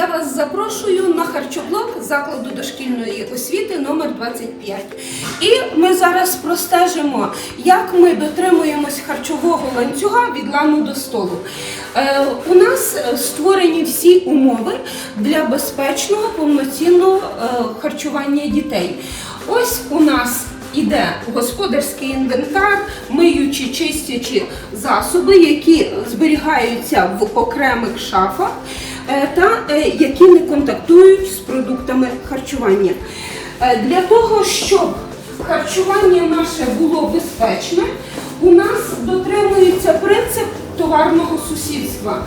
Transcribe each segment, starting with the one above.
Я вас запрошую на харчоблок закладу дошкільної освіти номер 25. І ми зараз простежимо, як ми дотримуємось харчового ланцюга від лану до столу. Е, у нас створені всі умови для безпечного повноцінного е, харчування дітей. Ось у нас іде господарський інвентар, миючі, чистячі засоби, які зберігаються в окремих шафах та е, які не контактують з продуктами харчування. Е, Для того, щоб харчування наше було безпечне, у нас дотримується принцип товарного сусідства.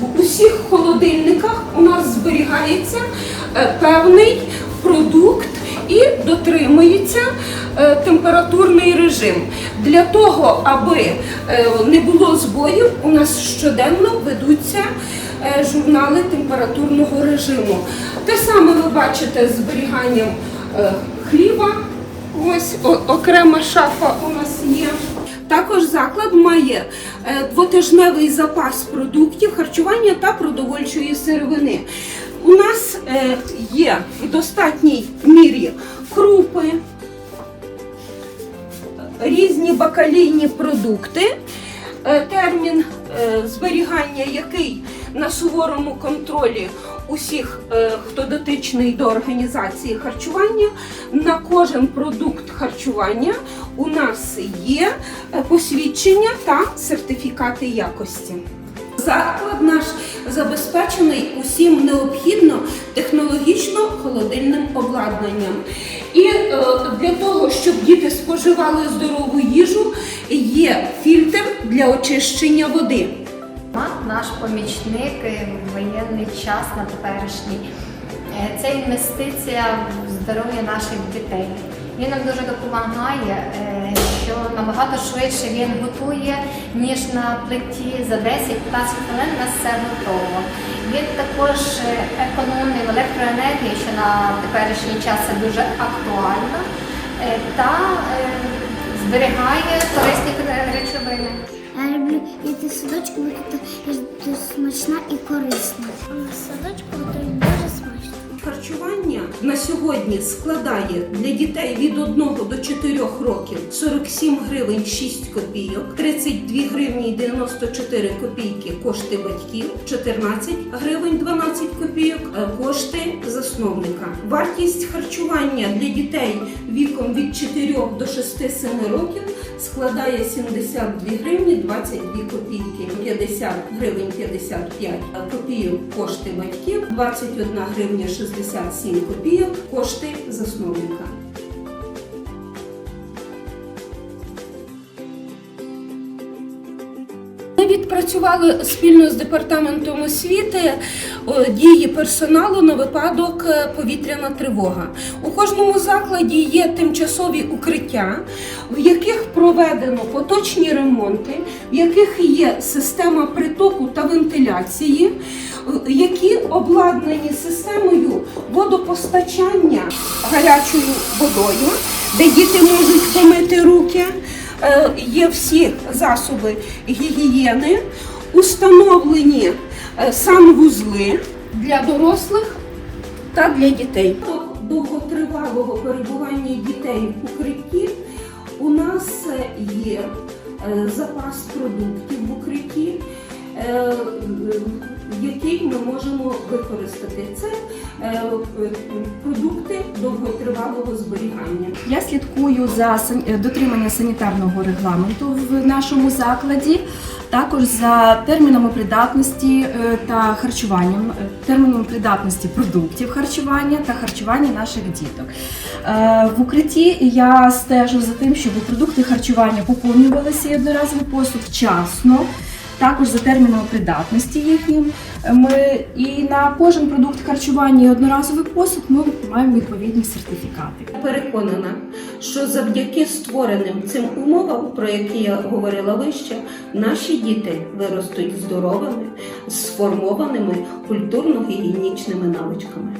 В усіх холодильниках у нас зберігається е, певний продукт і дотримується е, температурний режим. Для того, аби е, не було збоїв, у нас щоденно ведуться е, журнали температурного режиму. Те саме ви бачите з зберіганням хліба. Ось окрема шафа у нас є. Також заклад має двотижневий запас продуктів харчування та продовольчої сировини. У нас е, є в достатній мірі крупи, різні бакалійні продукти, е, термін е, зберігання, який на суворому контролі усіх, хто дотичний до організації харчування, на кожен продукт харчування у нас є посвідчення та сертифікати якості. Заклад наш забезпечений усім необхідно технологічно холодильним обладнанням. І е, для того, щоб діти споживали здорову їжу, є фільтр для очищення води. Наш помічник е, в воєнний час на теперішній. Е, Це інвестиція в здоров'я наших дітей. Він нам дуже допомагає, е, що набагато швидше він готує, ніж на плиті за 10-15 хвилин у нас все готово. Він також е, економний в електроенергії, що на теперішній час це дуже актуально, е, та зберігає корисні речовини. Я люблю йти садочку, бо тут смачна і корисна. Нас садочку на сьогодні складає для дітей від 1 до 4 років 47 гривень 6 копійок, 32 гривні 94 копійки кошти батьків, 14 гривень 12 копійок е, кошти засновника. Вартість харчування для дітей віком від 4 до 6-7 років складає 72 гривні 22 копійки, 50 гривень 55 копійок кошти батьків, 21 гривня 67 копійок кошти засновника. Ми відпрацювали спільно з департаментом освіти дії персоналу на випадок е, повітряна тривога. У кожному закладі є тимчасові укриття, в яких проведено поточні ремонти, в яких є система притоку та вентиляції, які обладнані системою водопостачання гарячою водою, де діти можуть помити руки. Е, є всі засоби гігієни, установлені е, санвузли для дорослих та для дітей. Довготривалого перебування дітей в укритті у нас є е, запас продуктів в укритті, який ми можемо використати. Це е, е, продукти довготривалого зберігання. Я слідкую за е, санітарного регламенту в нашому закладі, також за термінами придатності е, та харчуванням, е, терміном придатності продуктів харчування та харчування наших діток. Е, В укритті я стежу за тим, щоб продукти харчування поповнювалися і одноразовий посуд вчасно. Також за терміном придатності їхнім. Ми і на кожен продукт харчування і одноразовий посуд ми маємо відповідні сертифікати. Переконана, що завдяки створеним цим умовам, про які я говорила вище, наші діти виростуть здоровими, сформованими культурно-гігієнічними навичками.